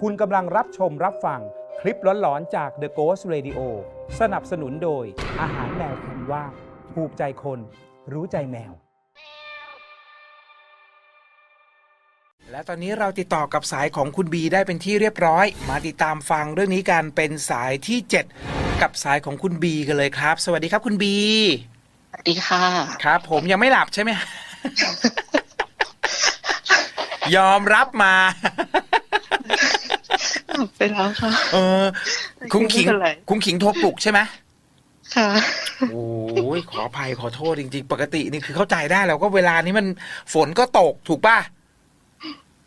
คุณกำลังรับชมรับฟังคลิปหลอนๆจาก The Ghost Radio สนับสนุนโดย อาหารแมวคุณว่าถูกใจคน รู้ใจแมว และตอนนี้เราติดต่อกับสายของคุณบีได้เป็นที่เรียบร้อย มาติดตามฟังเรื่องนี้กันเป็นสายที่ 7 กับสายของคุณบีกันเลยครับ สวัสดีครับคุณบี สวัสดีค่ะ ครับ ผมยังไม่หลับใช่ไหม ยอมรับมา ไปแล้วค่ะ เออ คุ้งขิง ไม่เป็นไร คุ้งขิงโทรปลุกใช่ไหมค่ะ โอ้ยขออภัยขอโทษจริง ๆ ปกตินี่คือเข้าใจได้แล้วก็เวลานี้มันฝนก็ตกถูกป่ะ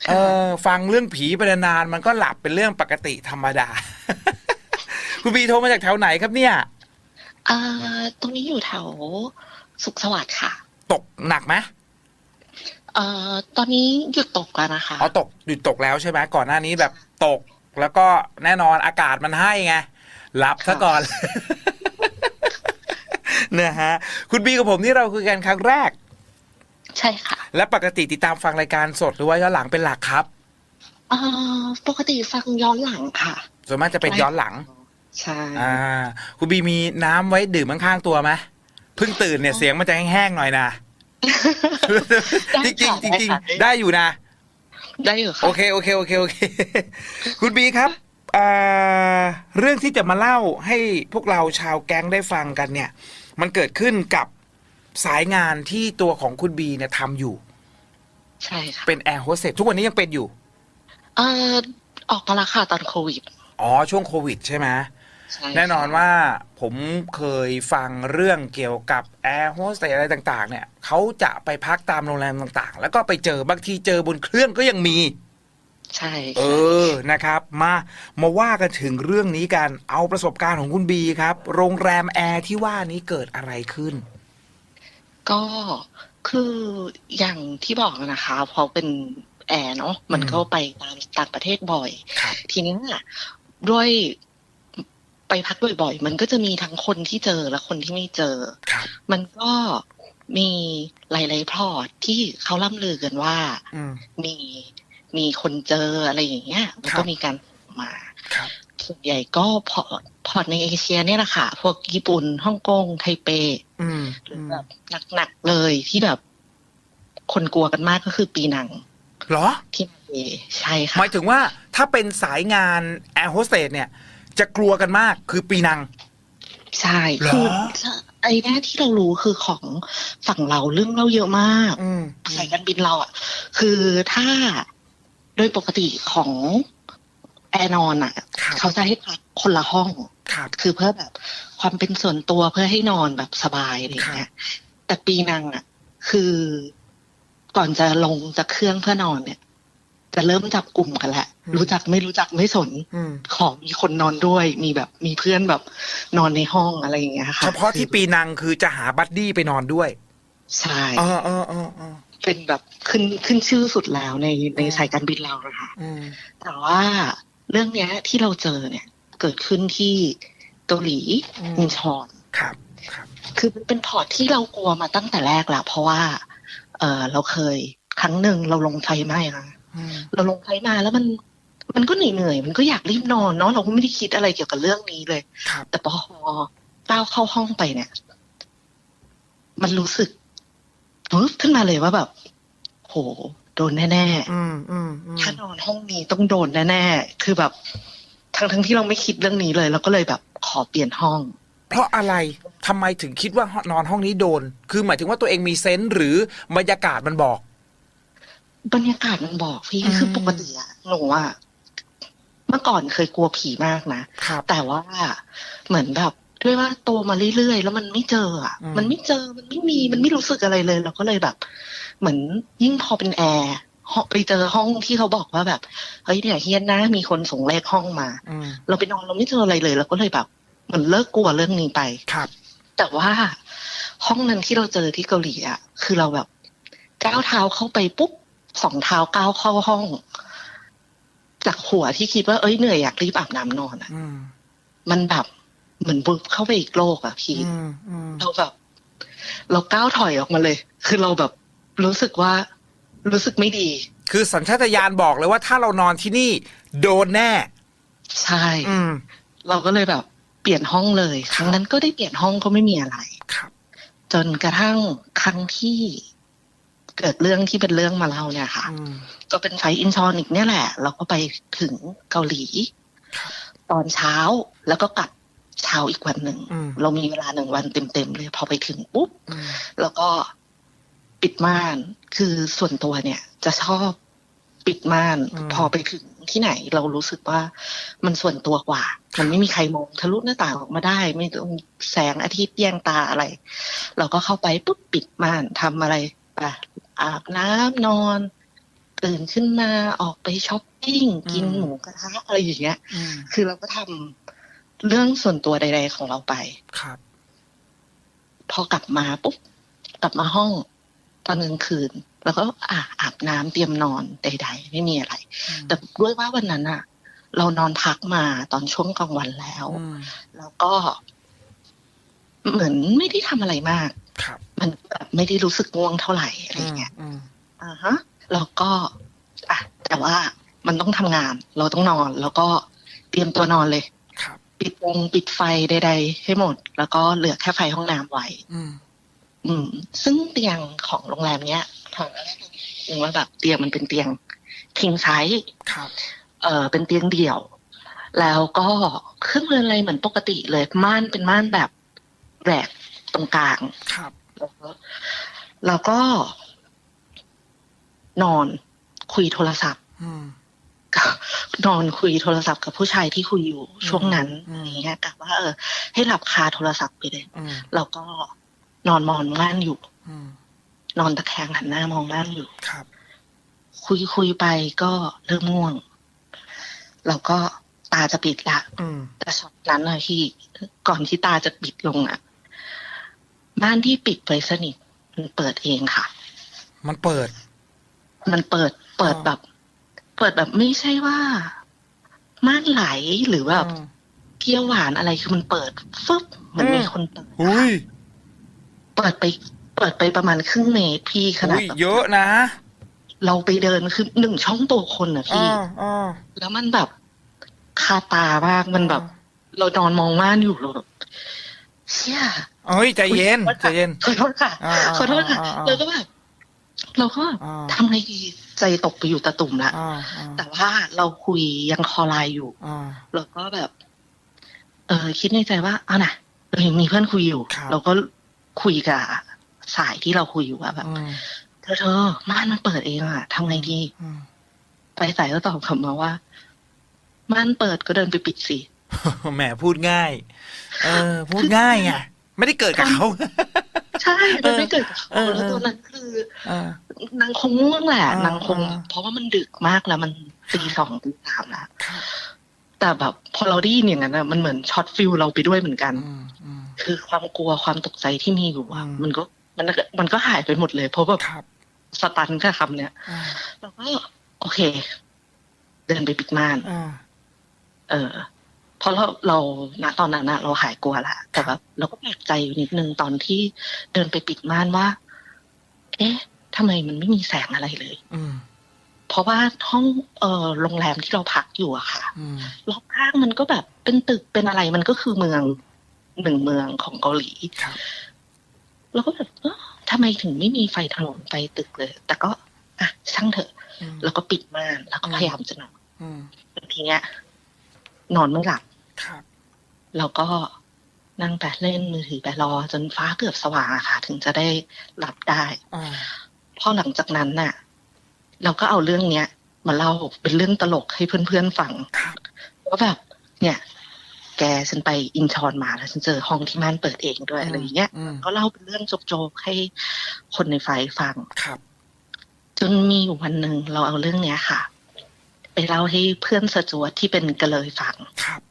เออ ฟังเรื่องผีไปนานๆมันก็หลับเป็นเรื่องปกติธรรมดา คุณบีโทรมาจากแถวไหนครับเนี่ย อ่า ตรงนี้อยู่แถวสุขสวัสดิ์ค่ะ ตกหนักไหมเอ่อ ตอนนี้หยุดตกแล้วนะคะ อ๋อตกหยุดตกแล้วใช่ไหมก่อนหน้านี้แบบตก แล้วก็แน่นอนอากาศมันให้ไงหลับซะก่อนนะฮะคุณบีกับผมนี่เราคุยกันครั้งแรก ใช่ค่ะ และปกติติดตามฟังรายการสดหรือว่าย้อนหลังเป็นหลักครับเอ่อปกติฟังย้อนหลังค่ะ ส่วนมากจะเป็นย้อนหลัง ใช่อ่าคุณบีมีน้ำไว้ดื่มข้างๆตัวไหมเพิ่งตื่นเนี่ยเสียงมันจะแห้งๆหน่อยนะจริงๆจริงๆได้อยู่นะ ได้อยู่ค่ะโอเคโอเคโอเคโอเค คุณบีครับอ่าเรื่องที่จะมาเล่าให้พวกเราชาวแก๊งได้ฟังกันเนี่ย มันเกิดขึ้นกับสายงานที่ตัวของคุณบีเนี่ยทำอยู่ ใช่ค่ะเป็นแอร์โฮสเตสทุกวันนี้ยังเป็นอยู่ เอ่อออกมาและค่ะตอนโควิด อ๋อ ช่วงโควิดใช่ไหม ใช่ค่ะแน่นอนว่าผมเคยฟังเรื่องเกี่ยวกับแอร์โฮสเตสอะไรต่าง ๆ เนี่ยเขาจะไปพักตามโรงแรมต่างๆ แล้วก็ไปเจอบางทีเจอบนเครื่องก็ยังมี ใช่เอค่ะอนะครับ มามาว่ากันถึงเรื่องนี้กันเอาประสบการณ์ของคุณบีครับ โรงแรมแอร์ที่ว่านี้เกิดอะไรขึ้น ก็คืออย่างที่บอกนะคะพอเป็นแอร์เนาะมันก็ไปตามต่างประเทศบ่อย ครับ ทีนี้น่ะด้วย ไปพักบ่อยๆ มันก็จะมีทั้งคนที่เจอและคนที่ไม่เจอครับมันก็มีหลายๆพลอตที่เขาล่ำลือกันว่าอืมมีมีคนเจออะไรอย่างเงี้ย มันครัก็บมีการมาครับส่วนใหญ่ก็พอร์ตพอร์ตในเอเชียเนี่ยแหละค่ะ พวกญี่ปุ่นฮ่องกงไทเปอืมหรือแบบหนักๆเลยที่แบบ คนกลัวกันมากก็คือปีนังเหรอที่มาเลใช่ค่ะหมายถึงว่าถ้าเป็นสายงานแอร์โฮสเตสเนี่ย จะกลัวกันมากคือปีนัง ใช่เหรอคือไอ้แน่ที่เรารู้คือของฝั่งเราเรื่องเล่าเยอะมากอืมสายการบินเราอะ คือถ้าโดยปกติของแอร์นอนอะครับเขาจะให้พักคนละห้องครับคือเพื่อแบบความเป็นส่วนตัวเพื่อให้นอนแบบสบายอะไรอย่างเงี้ยแต่ปีนังอะ คือก่อนจะลงจากเครื่องเพื่อนอนเนี่ย จะเริ่มจับกลุ่มกันแหละรู้จักไม่รู้จักไม่สนอืมขอมีคนนอนด้วย มีแบบมีเพื่อนแบบนอนในห้องอะไรอย่างเงี้ยค่ะเฉพาะที่ปีนังคือจะหาบัดดี้ไปนอนด้วยใช่เออเออเออเออเป็นแบบขึ้นขึ้นชื่อสุดแล้วในในสายการบินเรานะคะอืมแต่ว่าเรื่องเนี้ยที่เราเจอเนี่ย เกิดขึ้นที่เกาหลีอืมอินชอนครับครับ คือมันเป็นพอร์ตที่เรากลัวมาตั้งแต่แรกแล้วเพราะว่า เออเราเคยครั้งหนึ่งเราลงไฟไหม้นะอืม เราลงไฟมาแล้วมันมันก็เหนื่อยๆมันก็อยากรีบนอนเนาะเราก็ไม่ได้คิดอะไรเกี่ยวกับเรื่องนี้เลยครับแต่พอก้าวเข้าห้องไปเนี่ย มันรู้สึกปึ๊บขึ้นมาเลยว่าแบบ โห โดนแน่ๆอืมอืมอืมถ้านอนห้องนี้ต้องโดนแน่ๆคือแบบทั้งทั้งที่เราไม่คิดเรื่องนี้เลยเราก็เลยแบบขอเปลี่ยนห้อง เพราะอะไรทำไมถึงคิดว่านอนห้องนี้โดน คือหมายถึงว่าตัวเองมีเซนส์หรือบรรยากาศมันบอก บรรยากาศมันบอกพี่อืมคือปกติอะหนูอะเมื่อก่อนเคยกลัวผีมากนะครับแต่ว่าเหมือนแบบด้วยว่าโตมาเรื่อยๆ แล้วมันไม่เจออะอืมมันไม่เจอ มันไม่มี มันไม่รู้สึกอะไรเลย เราก็เลยแบบ เหมือนยิ่งพอเป็นแอร์ห้องไปเจอห้องที่เขาบอกว่าแบบเฮ้ยเนี่ยเฮียนนะมีคนส่งเลขห้องมาอืมเราไปนอนเราไม่เจออะไรเลยเราก็เลยแบบเหมือนเลิกกลัวเรื่องนี้ไปครับ แต่ว่าห้องนั้นที่เราเจอที่เกาหลีอะคือเราแบบก้าวเท้าเข้าไปปุ๊บ สองเท้าก้าวเข้าห้อง จากหัวที่คิดว่าเอ้ยเหนื่อยอยากรีบอาบน้ำนอนอะอืมมันแบบเหมือนบุบเข้าไปอีกโลกอะพี่อืมอืมเราแบบ เราก้าวถอยออกมาเลย คือเราแบบรู้สึกว่า รู้สึกไม่ดี คือสัญชาตญาณบอกเลยว่าถ้าเรานอนที่นี่ โดนแน่ ใช่อืมเราก็เลยแบบ เปลี่ยนห้องเลย ครั้งนั้นก็ได้เปลี่ยนห้องก็ไม่มีอะไรครับ จนกระทั่งครั้งที่ เกิดเรื่องที่เป็นเรื่องมาเล่าเนี่ยค่ะอืมก็เป็นไฟล์อินชอนอีกเนี่ยแหละ เราก็ไปถึงเกาหลีครับตอนเช้าแล้วก็กลับเช้าอีกวันหนึ่งอืมเรามีเวลาหนึ่งวันเต็มๆเลย พอไปถึงปุ๊บอืมแล้วก็ปิดม่าน คือส่วนตัวเนี่ย จะชอบปิดม่านอืมพอไปถึงที่ไหนเรารู้สึกว่ามันส่วนตัวกว่า มันไม่มีใครมองทะลุหน้าต่างออกมาได้ ไม่ต้องแสงอาทิตย์แยงตาอะไร เราก็เข้าไปปุ๊บปิดม่านทำอะไรไป อาบน้ำนอน ตื่นขึ้นมาออกไปช้อปปิ้งกินหมูกระทะอะไรอย่างเงี้ยอืมคือเราก็ทำเรื่องส่วนตัวใด ๆ ของเราไปครับ พอกลับมาปุ๊บกลับมาห้องตอนกลางคืน แล้วก็อะอาบน้ำเตรียมนอนใด ๆ ไม่มีอะไร แต่ด้วยว่าวันนั้นอะเรานอนพักมาตอนช่วงกลางวันแล้วอืมแล้วก็ เหมือนไม่ได้ทำอะไรมากครับ มันแบบไม่ได้รู้สึกง่วงเท่าไหร่อะไรอย่างเงี้ยอืมอ่าฮะแล้วก็อะแต่ว่ามันต้องทำงาน เราต้องนอน แล้วก็เตรียมตัวนอนเลยครับปิดวงปิดไฟใดๆให้หมด แล้วก็เหลือแค่ไฟห้องน้ำไว้อืมอืมซึ่งเตียงของโรงแรมเนี้ยถามถึงว่าแบบเตียงมันเป็นเตียงคิงไซส์ครับเออเป็นเตียงเดี่ยว แล้วก็เครื่องเรือนอะไรเหมือนปกติเลยม่านเป็นม่านแบบแหลก ตรงกลางครับแล้วก็แล้วก็ นอนคุยโทรศัพท์อืมกับนอนคุยโทรศัพท์กับผู้ชายที่คุยอยู่ช่วงนั้นอืมอย่างเงี้ยกะว่าเออ ให้หลับคาโทรศัพท์ไปเลยอืมแล้วก็นอนมองม่านอยู่อืมนอนตะแคงหันหน้ามองม่านอยู่ครับ คุยคุยไปก็เริ่มง่วงแล้วก็ตาจะปิดละอืมแต่ช็อตนั้นอะที่ก่อนที่ตาจะปิดลงอะ บ้านที่ปิดไว้สนิทมันเปิดเองค่ะ มันเปิด มันเปิด เปิดอ๋อแบบ เปิดแบบไม่ใช่ว่าม่านไหลหรือแบบอืมเกี๊ยวหวานอะไรคือมันเปิดฟึบเหมือนอืมมีคนเปิดอุ้ยเปิดไป เปิดไปประมาณครึ่งเมตรพี่ขนาดอุ้ยแบบเยอะนะ เราไปเดินคือหนึ่งช่องตัวคนอะอ่พี่าอ่าแล้วมันแบบคาตามากมันแบบ เรานอนมองม่านอยู่เราแบบ เชี่ยเอ้ยใจเย็นอุ๊ยใจเย็นขอโทษค่ะอ่าขอโทษค่ะอ่าอ่าแล้วก็แบบเราก็อ่าทำไงดีใจตกไปอยู่ตะตุ่มละอ่าอ่าแต่ว่าเราคุยยังคอไลน์อยู่อ่าเราก็แบบ เออคิดในใจว่าเอานะเรายังมีเพื่อนคุยอยู่ครับเราก็คุยกับสายที่เราคุยอยู่ว่าแบบอืมเธอเธอม่านมันเปิดเองอะทำไงดีอืมไปสายก็ตอบกลับมาว่าม่านเปิดก็เดินไปปิดสิแหมพูดง่าย เออ พูดง่ายไงไม่ได้เกิดกับเขา ใช่มันไม่เกิดกับเอเขาอแล้วตอนนั้นคือ เออ นางคงง่วงแหละอ่านางคง อ่า เพราะว่ามันดึกมากแล้วมันตีสองตีสามแล้วครับแต่แบบพอเราได้ยินอย่างนั้นอะมันเหมือนช็อตฟิลเราไปด้วยเหมือนกัน อืมอืม คือความกลัวความตกใจที่มีอยู่อะอืม มันก็มันก็มันก็หายไปหมดเลย เพราะแบบครับสตันกับคำเนี้ยอ่าเราก็โอเค เดินไปปิดม่าน อ่าเออเพ ราะเราเราณตอนนั้นอะเราหายกลัวละแต่แบบเราก็แปลกใจอยู่นิดนึงตอนที่เดินไปปิดม่านว่า เอ๊ะทำไมมันไม่มีแสงอะไรเลยอืมเพราะว่าห้องเออโรงแรมที่เราพักอยู่อะค่ะอืมรอบข้างมันก็แบบเป็นตึกเป็นอะไรมันก็คือเมืองหนึ่งเมืองของเกาหลีครับเราก็แบบเอ๊ะทำไมถึงไม่มีไฟถนนไฟตึกเลย แต่ก็อะช่างเถอะอืมแล้วก็ปิดม่านแล้วก็อืมพยายามจะนอนอืมทีเนี้ย นอนไม่หลับ ครับเราก็นั่งแปะเล่นมือถือไปรอ จนฟ้าเกือบสว่างอะค่ะ ถึงจะได้หลับได้อ่าพอหลังจากนั้นน่ะ เราก็เอาเรื่องเนี้ยมาเล่าเป็นเรื่องตลกให้เพื่อนๆฟังครับว่าแบบ เนี่ย แกฉันไปอินชอนมาแล้วฉันเจอห้องที่ม่านเปิดเองด้วยอะไรอย่างเงี้ยอืมก็เล่าเป็นเรื่องโจกๆให้คนในไฟฟังครับจนมีอยู่วันหนึ่งเราเอาเรื่องเนี้ยค่ะ ไปเล่าให้เพื่อนสจวตที่เป็นกระเลยฟังครับ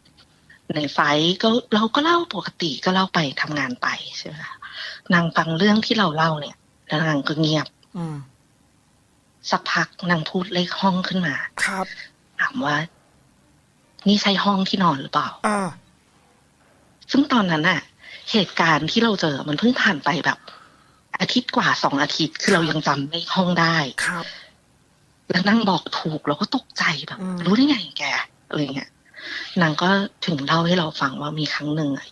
ในไฟท์ก็เราก็เล่าปกติก็เล่าไปทำงานไปใช่ไหมคะนางฟังเรื่องที่เราเล่าเนี่ย แล้วนางก็เงียบอืมสักพักนางพูดเลขห้องขึ้นมา ครับถามว่า นี่ใช่ห้องที่นอนหรือเปล่าอ่าซึ่งตอนนั้นน่ะเหตุการณ์ที่เราเจอมันเพิ่งผ่านไปแบบ อาทิตย์กว่าสองอาทิตย์ คือเรายังจำเลขห้องได้ครับ แล้วนางบอกถูกเราก็ตกใจแบบอืมรู้ได้ไงแกอะไรเงี้ย นางก็ถึงเล่าให้เราฟังว่ามีครั้งหนึ่งอะ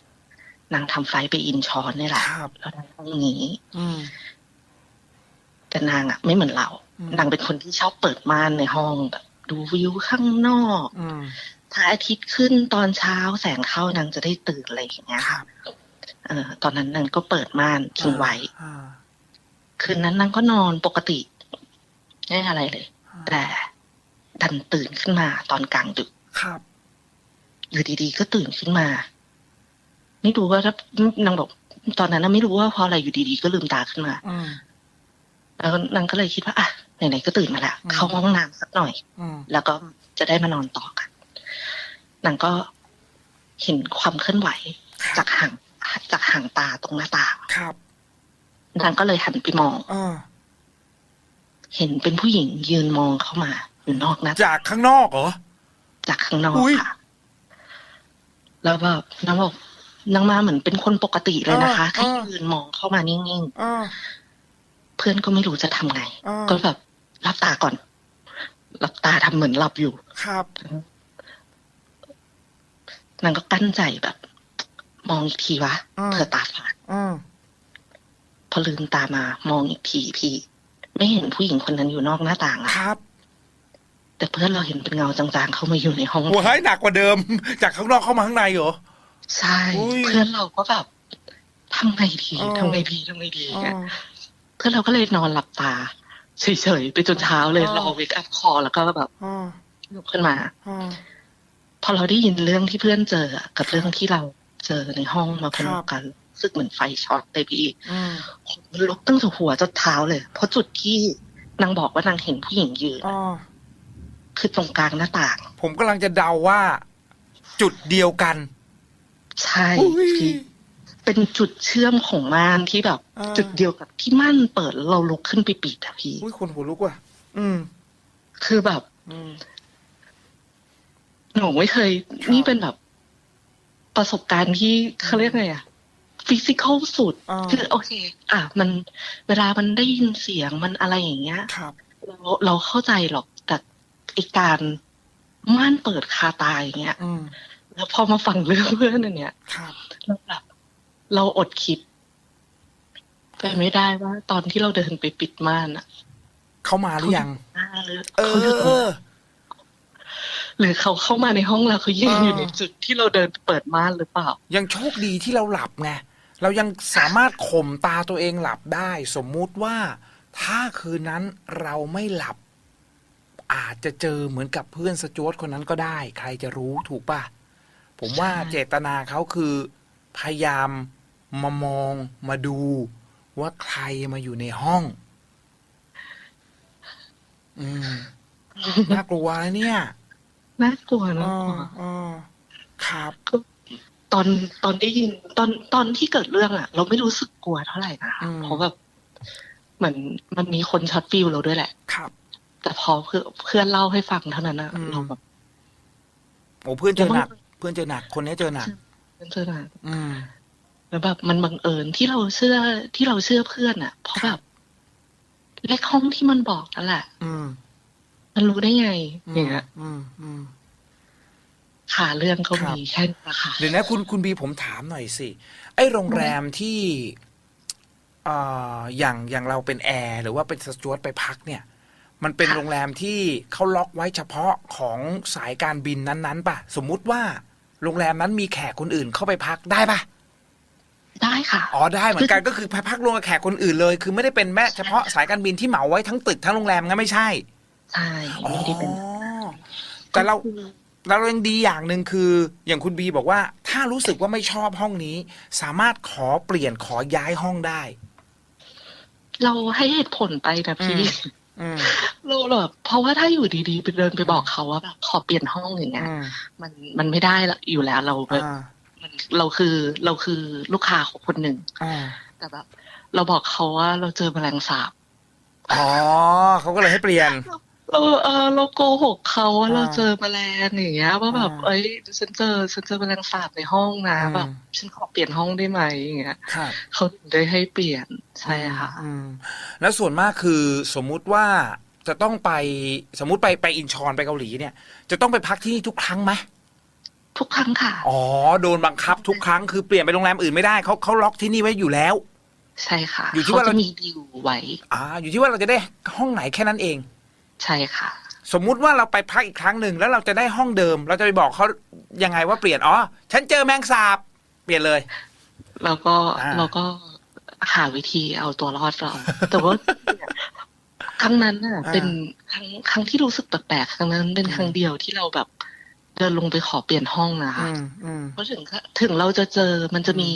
นางทำไฟล์ไปอินชอนนี่แหละครับแล้วนางห้องนี้อืมแต่นางอะ ไม่เหมือนเราอืมนางเป็นคนที่ชอบเปิดม่านในห้องแบบดูวิวข้างนอกอืมถ้าอาทิตย์ขึ้นตอนเช้าแสงเข้านางจะได้ตื่นอะไรอย่างเงี้ยครับเออตอนนั้นนางก็เปิดม่านทิ้งไว้อ่าคืนนั้นนางก็นอนปกติไม่อะไรเลย แต่ดันตื่นขึ้นมาตอนกลางดึกครับ อยู่ดีๆ ก็ตื่นขึ้นมา ไม่รู้ว่าถ้านางบอก ตอนนั้นน่ะไม่รู้ว่าเพราะอะไรอยู่ดีๆ ก็ลืมตาขึ้นมาอืมแล้วนางก็เลยคิดว่าอะไหนๆก็ตื่นมาแล้วอืมเข้าห้องน้ำสักหน่อยอืมแล้วก็จะได้มานอนต่อกันนางก็เห็นความเคลื่อนไหว จากห่างจากห่างตาตรงหน้าต่างครับนางก็เลยหันไปมองอ่าเห็นเป็นผู้หญิงยืนมองเข้ามาอยู่นอกหน้าต่างจากข้างนอกเหรอจากข้างนอกอุ๊ยค่ะ แล้วแบบนางบอกนางมาเหมือนเป็นคนปกติเลยนะคะอ่าแค่อ่ายืนมองเข้ามานิ่งอ่าๆเพื่อนก็ไม่รู้จะทำไงอ่าก็แบบรับตาก่อนรับตาทำเหมือนหลับอยู่ ครับนางก็กั้นใจแบบ มองอีกทีวะอ่าเผื่อตาฝาดอืมพอลืมตามามองอีกทีพี่ ไม่เห็นผู้หญิงคนนั้นอยู่นอกหน้าต่างอะครับ แต่เพื่อนเราเห็นเป็นเงาจางๆเข้ามาอยู่ในห้องหัวให้หนักกว่าเดิม จากข้างนอกเข้ามาข้างในเหรอใช่อุ๊ยเพื่อนเราก็แบบทำไงดีอ่าทำไงดีทำไงดีอ่าเนี่ยเพื่อนเราก็เลยนอนหลับตาเฉยๆไปจนเช้าเลยอ่ารอเวกอัพคอแล้วก็แบบอ่าลุกขึ้นมาอ่าพอเราได้ยินเรื่องที่เพื่อนเจออะกับเรื่องที่เราเจอในห้องมาพนครักบกันรู้สึกเหมือนไฟช็อตเลยพี่อืมมันลุกตั้งแต่หัวจนเท้าเลย เพราะจุดที่นางบอกว่านางเห็นผู้หญิงยืนอ่า คือตรงกลางหน้าต่าง ผมกำลังจะเดาว่า จุดเดียวกัน ใช่อุ๊ย พี่เป็นจุดเชื่อมของม่านที่แบบ อ่า จุดเดียวกับที่ม่านเปิดแล้วเราลุกขึ้นไปปิดอะพี่ อุ้ยคนหัวลุกว่ะ อืม คือแบบ อืม หนูไม่เคย ครับ นี่เป็นแบบ ประสบการณ์ที่เขาเรียกไงอะฟิสิกอลสุด อ่าคือโอเค อะ มันเวลามันได้ยินเสียงมันอะไรอย่างเงี้ย ครับ เราเราเข้าใจหรอกแต่ ไอการม่านเปิดคาตายอย่างเงี้ยอืมแล้วพอมาฟังเรื่องเพื่อนอันเนี้ยครับเราแบบเราอดคิดไปไม่ได้ว่า ตอนที่เราเดินไปปิดม่านอะเข้ามาหรือยังหน้าหรือเอเขาอยู่ตรงอหรือเขาเข้ามาในห้องเราเขายืนอ่าอยู่ในจุดที่เราเดินไปเปิดม่านหรือเปล่า ยังโชคดีที่เราหลับไงเรายังสามารถข่มตาตัวเองหลับได้ สมมุติว่าถ้าคืนนั้นเราไม่หลับ อาจจะเจอเหมือนกับเพื่อนสจวตคนนั้นก็ได้ ใครจะรู้ถูกป่ะ ผมว่าใช่เจตนาเขาคือ พยายามมามองมาดูว่าใครมาอยู่ในห้อง อืมน่ากลัวนะเนี่ยน่ากลัวอ๋นะออ๋อครับ ตอนตอนได้ยินตอนตอนที่เกิดเรื่องอะเราไม่รู้สึกกลัวเท่าไหร่นะอืมเพราะแบบเหมือนมันมีคนช็อตฟิลเราด้วยแหละ ครับ แต่พอเพื่อนเพื่อนเล่าให้ฟังเท่านั้นนะอืม เราแบบโอ้เพื่อนเจอหนัก เพื่อนเจอหนัก คนนี้เจอหนักเจอหนักอืม แล้วแบบมันบังเอิญที่เราเชื่อที่เราเชื่อเพื่อนอะเพราะแบบเลขห้องที่มันบอกนั่นแหละ อืมมันรู้ได้ไงอืมอย่างเงี้ยอืมอืม ขาเรื่องก็ครับ มีแค่นี้ละค่ะ เดี๋ยวนะคุณคุณบีผมถามหน่อยสิ ไอ้โรงแรมที่เอ่ออย่างอย่างเราเป็นแอร์หรือว่าเป็นสจวตไปพักเนี่ย มันเป็นค่ะโรงแรมที่เขาล็อกไว้เฉพาะของสายการบินนั้นๆป่ะ สมมุติว่าโรงแรมนั้นมีแขกคนอื่นเข้าไปพักได้ป่ะ ได้ค่ะ อ๋อได้เหมือนกันก็คือไปพักรวมกับแขกคนอื่นเลย คือไม่ได้เป็นแม่เฉพาะสายการบินที่เหมาไว้ทั้งตึกทั้งโรงแรมงั้นไม่ใช่ ใช่อ๋อไม่ได้เป็นแต่เราก็คือเรายังดีอย่างหนึ่งคืออย่างคุณบีบอกว่า ถ้ารู้สึกว่าไม่ชอบห้องนี้ สามารถขอเปลี่ยนขอย้ายห้องได้ เราให้เหตุผลไปนะพี่ อืมอืมเราแบบเพราะว่าถ้าอยู่ดีๆไปเดินไปบอกเขาว่าแบบขอเปลี่ยนห้องอย่างเงี้ย อืมมันมันไม่ได้ละอยู่แล้วเราแบบอ่ามันเราคือเราคือลูกค้าของคนหนึ่ง อ่าแต่แบบ เราบอกเขาว่าเราเจอแมลงสาบ อ๋อเขาก็เลยให้เปลี่ยน เราเออเราโกหกเขาว่าอ่า เราเจอแมลงอย่างเงี้ยว่าแบบอ่า เอ้ยฉันเจอฉันเจอแมลงสาบในห้องนะอืม แบบฉันขอเปลี่ยนห้องได้ไหมอย่างเงี้ยครับ เขาถึงได้ให้เปลี่ยนใช่ค่ะ อืมแล้วส่วนมากคือสมมุติว่าจะต้องไปสมมุติไปไปอินชอนไปเกาหลีเนี่ย จะต้องไปพักที่นี่ทุกครั้งไหมทุกครั้งค่ะ อ๋อโดนบังคับทุกครั้งคือเปลี่ยนไปโรงแรมอื่นไม่ได้เขาเขาล็อกที่นี่ไว้อยู่แล้ว ใช่ค่ะอยู่ที่เขาว่าเรา จะมีดีลไว้ อ่า อยู่ที่ว่าเราจะได้ห้องไหนแค่นั้นเอง ใช่ค่ะ สมมุติว่าเราไปพักอีกครั้งหนึ่งแล้วเราจะได้ห้องเดิม เราจะไปบอกเขายังไงว่าเปลี่ยนอ๋อฉันเจอแมงสาบ เปลี่ยนเลย แล้วก็อ่า เราก็หาวิธีเอาตัวรอดเรา แต่ว่าครั้งนั้นน่ะเป็นครั้งครั้งที่รู้สึกแปลกๆครั้งนั้นเป็นครั้งเดียวที่เราแบบ เดินลงไปขอเปลี่ยนห้องนะคะ อืมอืม เพราะถึงถึงเราจะเจอมันจะมี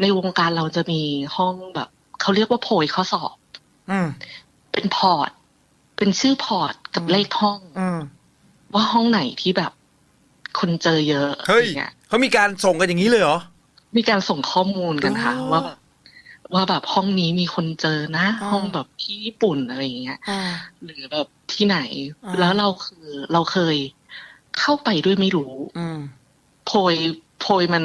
ในวงการเราจะมีห้องแบบเขาเรียกว่าโพยข้อสอบ อืม เป็นพอร์ต เป็นชื่อพอร์ตกับอืมเลขห้องอืมว่าห้องไหนที่แบบ คนเจอเยอะเฮ้ยอย่างเงี้ยเขามีการส่งกันอย่างนี้เลยเหรอ มีการส่งข้อมูลกันค่ะอ๋อว่าแบบว่าแบบห้องนี้มีคนเจอนะอ๋อห้องแบบที่ญี่ปุ่นอะไรอย่างเงี้ยอ่าหรือแบบที่ไหนอ่าแล้วเราคือเราเคยเข้าไปด้วยไม่รู้อืมโพยโพยมัน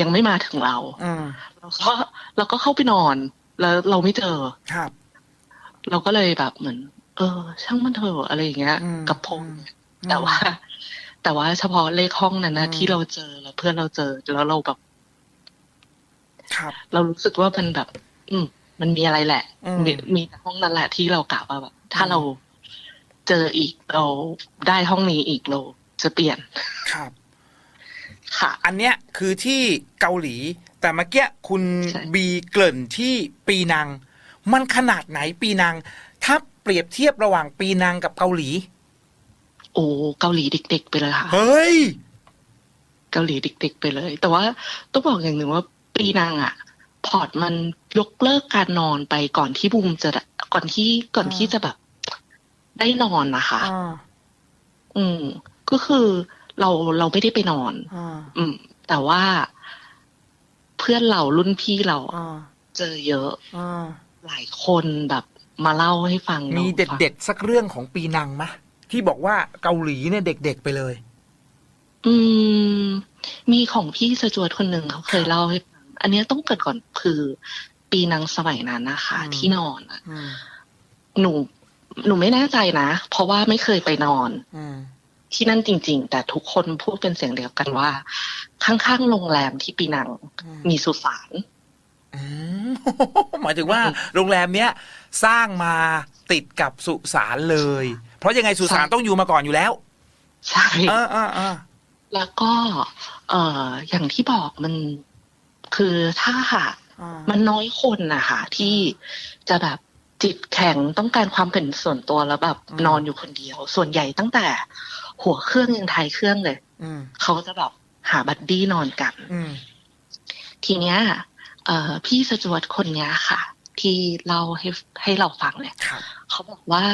ยังไม่มาถึงเราอืมเราก็เราก็เข้าไปนอน แล้วเราไม่เจอครับ เราก็เลยแบบเหมือน เออ ช่างมันเถอะอะไรอย่างเงี้ย อืมกับพงอืมแต่ว่า แต่ว่าเฉพาะเลขห้องนั้นนะอืม ที่เราเจอแล้วเพื่อนเราเจอแล้วเราแบบ ครับ เรารู้สึกว่ามันแบบ อืม มันมีอะไรแหละอืม มีมีแต่ห้องนั้นแหละที่เรากะว่าแบบ ถ้าอืม เราเจออีกเราได้ห้องนี้อีกเราจะเปลี่ยนครับ ค่ะ อันเนี้ยคือที่เกาหลี แต่เมื่อกี้คุณใช่ บีเกริ่นที่ปีนัง มันขนาดไหนปีนัง ถ้าเปรียบเทียบระหว่างปีนังกับเกาหลี โอ้เกาหลีเด็ก ๆ ไปเลยค่ะ เฮ้ย เกาหลีเด็ก ๆ ไปเลย แต่ว่าต้องบอกอย่างหนึ่งว่าปีนางอะพอร์ตมันยกเลิกการนอนไปก่อนที่บูมจะก่อนที่ก่อนอ่าที่จะแบบ ได้นอนนะคะอ่าอืม ก็คือเราเราไม่ได้ไปนอนอ่าอืม แต่ว่าเพื่อนเรารุ่นพี่เราอะอ่าเจอเยอะอ่าหลายคนแบบ มาเล่าให้ฟังมีราเด็ดฟังเด็ดๆสักเรื่องของปีนังมะที่บอกว่าเกาหลีเนี่ยเด็กๆไปเลย อืม มีของพี่สจวตคนหนึ่งเขาเคยเล่าให้ฟังอันเนี้ยต้องเกิดก่อนคือปีนังสมัยนั้นนะคะอืมที่นอนอะอืมหนูหนูไม่แน่ใจนะ เพราะว่าไม่เคยไปนอนอืมที่นั่นจริง ๆ แต่ทุกคนพูดเป็นเสียงเดียวกันว่า ข้างๆโรงแรมที่ปีนังอืมมีสุสานอืมหมายถึงว่าโรงแรมเนี้ย สร้างมาติดกับสุสานเลย เพราะยังไงสุสานใช่ต้องอยู่มาก่อนอยู่แล้วใช่อ่าอ่าอ่าแล้วก็ เอ่อ อย่างที่บอกมันคือถ้าหากอ่ามันน้อยคนนะคะที่จะแบบจิตแข็งต้องการความเป็นส่วนตัวแล้วแบบนอนอยู่คนเดียว ส่วนใหญ่ตั้งแต่ หัวเครื่องยังไทยเครื่องเลยอืมเขาจะแบบหาบัดดี้นอนกันอืมทีเนี้ยเอ่อพี่สจวตคนเนี้ยค่ะ ที่เล่าให้ให้เราฟังเนี่ยครับเขาบอกว่า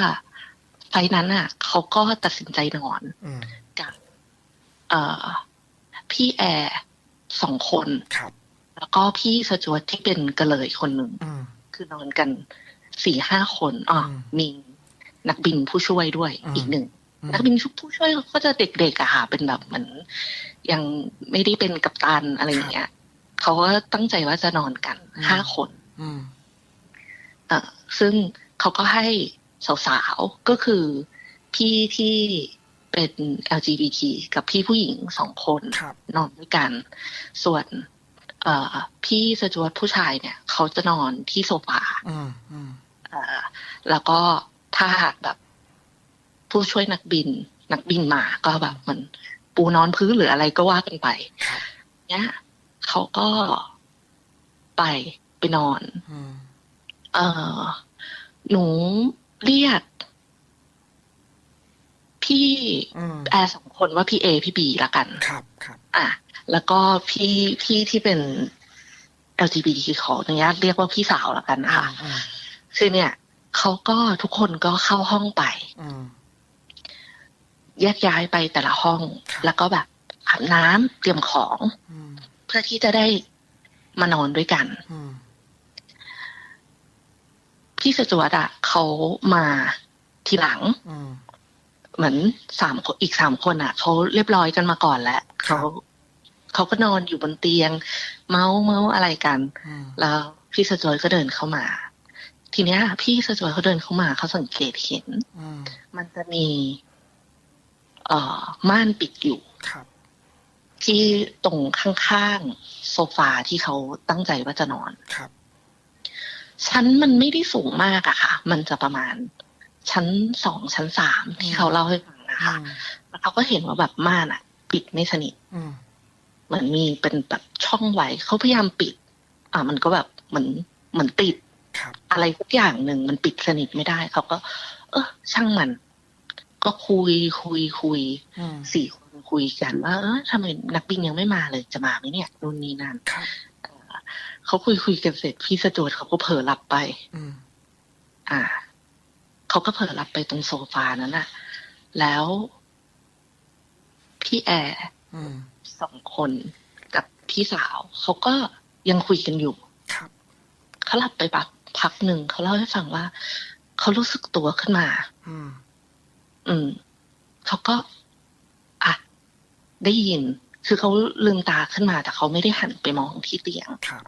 ไฟล์นั้นอะเขาก็ตัดสินใจนอนอืมกับเอ่อพี่แอร์สองคนครับแล้วก็พี่สจวตที่เป็นกระเลยคนหนึ่งอืมคือนอนกันสี่ห้าคนอ๋ออมมีนักบินผู้ช่วยด้วยอืมอีกหนึ่งอืมนักบินผู้ช่วยก็จะเด็กๆอะค่ะเป็นแบบเหมือน ยังไม่ได้เป็นกัปตันอะไรอย่างเงี้ยเขาก็ตั้งใจว่าจะนอนกันห้าคนอืมเอ่อ ซึ่งเขาก็ให้สาวๆ ก็คือพี่ที่เป็น LGBT กับพี่ผู้หญิงสองคนครับนอนด้วยกัน ส่วนเอ่อพี่สจวตผู้ชายเนี่ย เขาจะนอนที่โซฟาอืมอืมเอ่อแล้วก็ถ้าหากแบบ ผู้ช่วยนักบิน นักบินมาก็แบบเหมือนปูนอนพื้นหรืออะไรก็ว่ากันไปครับเนี่ยเขาก็ไปไปนอนอืม เออหนูเรียก พี่อืมแอร์สองคนว่าพี่เอพี่บีละกันครับครับ อะ แล้วก็พี่พี่ที่เป็น LGBT ขออนุญาตเรียกว่าพี่สาวละกันนะคะอืมคือเนี่ยเขาก็ทุกคนก็เข้าห้องไปอืมแยกย้ายไปแต่ละห้องครับแล้วก็แบบอาบน้ำเตรียมของอืมเพื่อที่จะได้มานอนด้วยกันอืม พี่สจวตอะเขามาทีหลังอืมเหมือนสามคนอีกสามคนอะเขาเรียบร้อยกันมาก่อนแล้วครัเขาบเขาก็นอนอยู่บนเตียง เมาส์เมาส์อะไรกันอืมแล้วพี่สจวยก็เดินเข้ามา ทีเนี้ย พี่สจวตเขาเดินเข้ามาเขาสังเกตเห็นอืมมันจะมี เอ่อ ม่านปิดอยู่ครับที่ตรงข้างๆโซฟาที่เขาตั้งใจว่าจะนอนครับ ชั้นมันไม่ได้สูงมากอะค่ะ มันจะประมาณ ชั้นสองชั้นสามที่เขาเล่าให้ฟังนะคะแล้วเขาก็เห็นว่าแบบม่านอะปิดไม่สนิทอืมเหมือนมีเป็นแบบช่องไว้เขาพยายามปิด อ่ามันก็แบบเหมือนเหมือนติดครับอะไรสักอย่างหนึ่งมันปิดสนิทไม่ได้เขาก็ เออช่างมัน ก็คุยคุยคุยอืมสี่คนคุยกันว่าเออทำไมนักบินยังไม่มาเลยจะมาไหมเนี่ยนู่นนี่นั่นครับ เขาคุยคุยกันเสร็จพี่สจวตเขาก็เผลอหลับไป อืม อ่า เขาก็เผลอหลับไปตรงโซฟานั้นน่ะ แล้ว พี่แอร์อืม สองคนกับพี่สาว เขาก็ยังคุยกันอยู่ ครับ เขาหลับไปแบบพักหนึ่ง เขาเล่าให้ฟังว่า เขารู้สึกตัวขึ้นมา อืม อืม เขาก็ อะ ได้ยิน คือเขาลืมตาขึ้นมา แต่เขาไม่ได้หันไปมองที่เตียง ครับ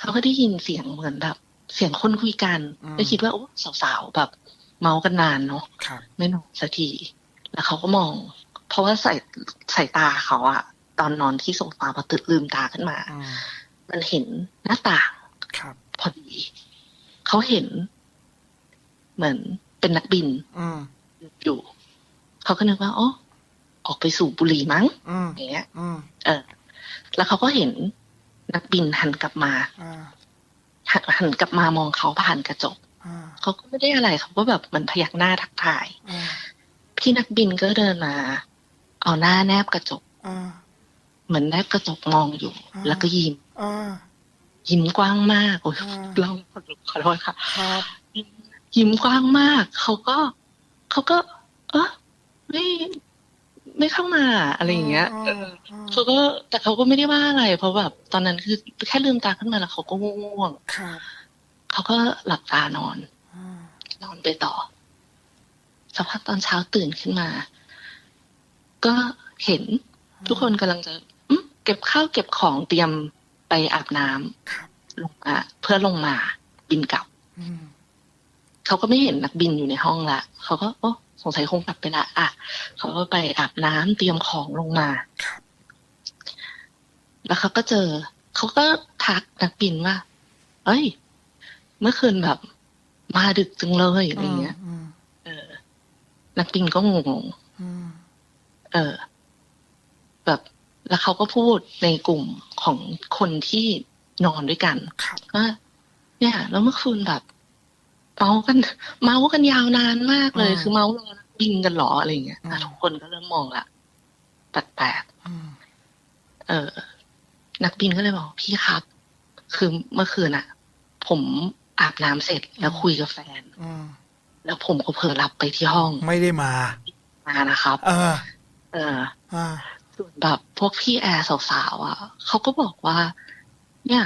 เขาก็ได้ยินเสียงเหมือนแบบ เสียงคนคุยกันอืมก็คิดว่าโอ้สาวๆแบบ เมากันนานเนาะครับไม่นอนสักทีแล้วเขาก็มอง เพราะว่าใส่สายตาเขาอะตอนนอนที่โซฟาพอตื่นลืมตาขึ้นมาอืมมันเห็นหน้าต่างครับพอดี เขาเห็น เหมือนเป็นนักบินอืมอยู่ เขาก็นึกว่าอ๋อออกไปสูบบุหรี่มั้งอืมอย่างเงี้ยอืมเออ แล้วเขาก็เห็น นักบินหันกลับมาอ่าหันหันกลับมามองเขาผ่านกระจกอ่าเขาก็ไม่ได้อะไรเขาก็แบบเหมันพยักหน้าทักทายอ่าพี่นักบินก็เดินมา เอาหน้าแนบกระจกอ่าเหมือนแนบกระจกมองอยู่อ่าแล้วก็ยิ้มอ่ายิ้มกว้างมากโอ้ยอ่าเราขอโทษค่ะครับยิ้มกว้างมาก เขาก็ เขาก็ เออไม่ ไม่เข้ามาอะไรอย่างเงี้ยเออเขาก็แต่เขาก็ไม่ได้ว่าอะไร เพราะแบบตอนนั้นคือแค่ลืมตาขึ้นมาแล้วเขาก็ง่วงครับๆเขาก็หลับตานอนอ่านอนไปต่อสักพักตอนเช้าตื่นขึ้นมา ก็เห็นทุกคนกำลังจะอืมเก็บข้าวเก็บของเตรียมไปอาบน้ำครับลงมาเพื่อลงมาบินกลับอืมเขาก็ไม่เห็นนักบินอยู่ในห้องละเขาก็โอ้ สงสัยคงกลับไปละ อะ เขาก็ไปอาบน้ำเตรียมของลงมาครับแล้วเขาก็เจอ เขาก็ทักนักบินว่า เอ้ย เมื่อคืนแบบ มาดึกจังเลยอะไรเงี้ยอืมเออ นักบินก็งงอืมๆเออ แบบ แล้วเขาก็พูดในกลุ่มของคนที่นอนด้วยกันครับว่าเนี่ย แล้วเมื่อคืนแบบ เมากันเมากันยาวนานมากเลยอืมคือเมารอนักบินกันเหรออะไรเงี้ยอะอืมทุกคนก็เริ่มมองละแปลกอืมๆเออ นักบินก็เลยบอกพี่ครับ คือเมื่อคืนอะ ผมอาบน้ำเสร็จแล้วคุยกับแฟนอืมแล้วผมก็เผลอหลับไปที่ห้อง ไม่ได้มา มานะครับ เออ เอออ่าส่วนแบบพวกพี่แอร์สาวๆอะเขาก็บอกว่า เนี่ย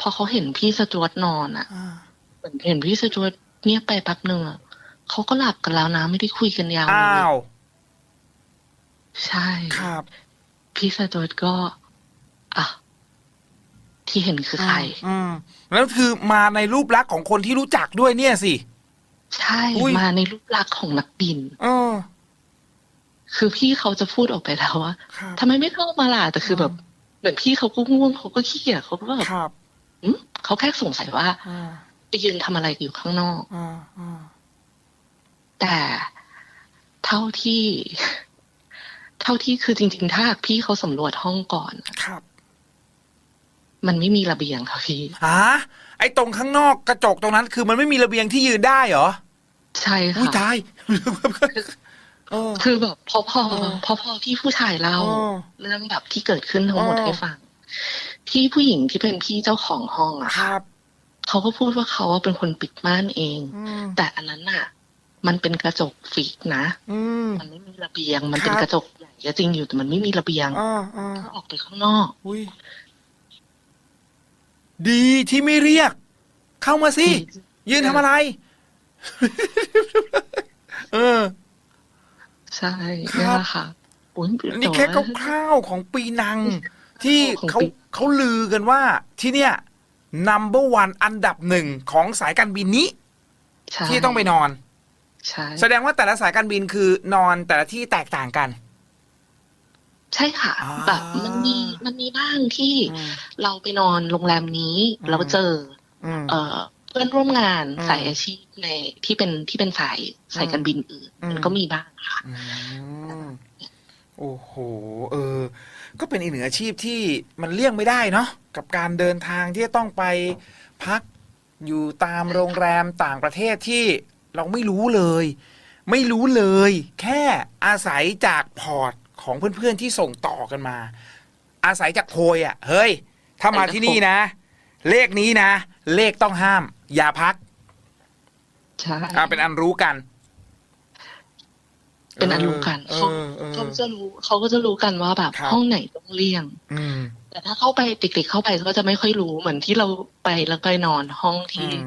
พอเขาเห็นพี่สจวตนอนอะอ่าเหมือนเห็นพี่สจวต เงียบไปแป๊บหนึ่งอะเขาก็หลับกันแล้วนะไม่ได้คุยกันยาวเลอ้าย ว ใช่ ครับ พี่สจวตก็ อะ ที่เห็นคือใคร อืม แล้วคือมาในรูปลักษณ์ของคนที่รู้จักด้วยเนี่ยสิ ใช่อุ๊ย มาในรูปลักษณ์ของนักบิน เออ คือพี่เขาจะพูดออกไปแล้วว่าครับ ทำไมไม่เข้ามาล่ะแต่คือแบบ เหมือนพี่เขาก็ง่วงเขาก็ขี้เกียจเขาก็แบบครับ อืมเขาแค่สงสัยว่า อ่าไป ยืนทำอะไรอยู่ข้างนอกอ่าอ่าแต่เท่าที่ เท่าที่คือจริง ๆ ถ้าพี่เขาสำรวจห้องก่อนครับ มันไม่มีระเบียงค่ะพี่ฮะไอ้ตรงข้างนอกกระจกตรงนั้น คือมันไม่มีระเบียงที่ยืนได้เหรอใช่อุ้ยค่ะตายเออคือแบบพอพอเออพอพอพี่ผู้ชายเล่าเออเรื่องแบบที่เกิดขึ้นทั้งหมดเออให้ฟังพี่ผู้หญิงที่เป็นพี่เจ้าของห้องอะคค่ะรับ เขาก็พูดว่าเขาเป็นคนปิดม่านเองอืมแต่อันนั้นน่ะ มันเป็นกระจกฟีกนะอืมมันไม่มีระเบียง มันเป็นครับกระจกใหญ่ก็จริงอยู่แต่มันไม่มีระเบียงอ่าอ่าถ้าออกไปข้างนอกอุ้ยดีที่ไม่เรียก เข้ามาสิ ยืนทำอะไร เออ ใช่ครับเนี่ยแหละค่ะโอ้ยนี่แค่ต่ว่าคร่าวๆของปีนัง ที่ของเขาปีเขาลือกันว่าที่เนี่ย number one อันดับหนึ่งของสายการบินนี้ ใช่ที่ต้องไปนอน ใช่แสดงว่าแต่ละสายการบินคือนอนแต่ละที่แตกต่างกัน ใช่ค่ะ อ่า แบบมันมีมันมีบ้างที่อืม เราไปนอนโรงแรมนี้อืมเราเจอ อืม เอ่อเพื่อนร่วมงานอืมสายอาชีพในที่เป็นที่เป็นสายสายการบินอื่น อืม มันก็มีบ้างค่ะ อืมโอ้โห เออ ก็เป็นอีกหนึ่งอาชีพที่มันเลี่ยงไม่ได้เนาะ กับการเดินทางที่จะต้องไปพักอยู่ตามโรงแรมต่างประเทศที่เราไม่รู้เลย ไม่รู้เลย แค่อาศัยจากพอร์ตของเพื่อนๆที่ส่งต่อกันมา อาศัยจากโพยอะ่ะ เฮ้ย ถ้ามาที่นี่นะ เลขนี้นะ เลขต้องห้าม อย่าพักใช่อ่าเป็นอันรู้กัน เป็นอันรู้กันเอเขาอเออเขาจะรู้เขาก็จะรู้กันว่าแบบครับห้องไหนต้องเลี่ยง อืม แต่ถ้าเข้าไปติดๆเข้าไปก็จะไม่ค่อยรู้เหมือนที่เราไปแล้วไปนอนห้องที่อืม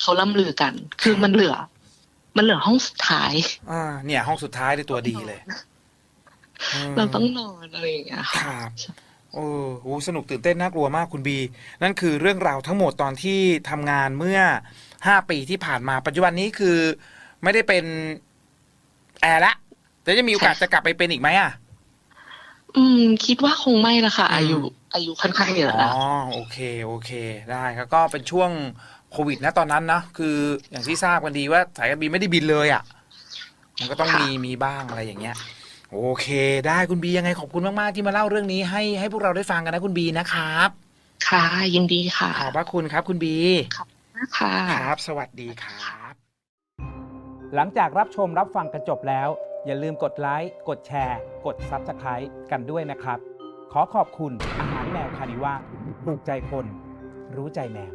เขาล่ำลือกัน คือมันเหลือ มันเหลือห้องสุดท้าย อ่า เนี่ย ห้องสุดท้ายในตัวดีเลยมเราต้องนอนอะไรอย่างเงี้ยคค่ะรับโอ้โหสนุกตื่นเต้นน่ากลัวมากคุณบี นั่นคือเรื่องราวทั้งหมดตอนที่ทำงานเมื่อห้าปีที่ผ่านมาปัจจุบันนี้คือ ไม่ได้เป็นแอร์ละแต่จะมีโอกาสจะกลับไปเป็นอีกไหมอะ อืม คิดว่าคงไม่ละค่ะ อืมอายุอายุค่อนข้างเยอะอ๋แล้วอโอเค โอเค ได้ครับก็เป็นช่วงโควิดนะตอนนั้นนะคืออย่างที่ทราบกันดีว่าสายการบินไม่ได้บินเลยอะ มันก็ต้องค่ะ มีมีบ้างอะไรอย่างเงี้ย โอเค ได้คุณบียังไงขอบคุณมาก ๆ ที่มาเล่าเรื่องนี้ให้ให้พวกเราได้ฟังกันนะคุณบีนะครับ ค่ะ ยินดีค่ะขอบพระคุณครับคุณบีค่ะครับ สวัสดีครับ หลังจากรับชมรับฟังกันจบแล้ว อย่าลืมกดไลค์ กดแชร์ กด Subscribe กันด้วยนะครับ ขอขอบคุณอาหารแมวคานิว่าถูกใจคน รู้ใจแมว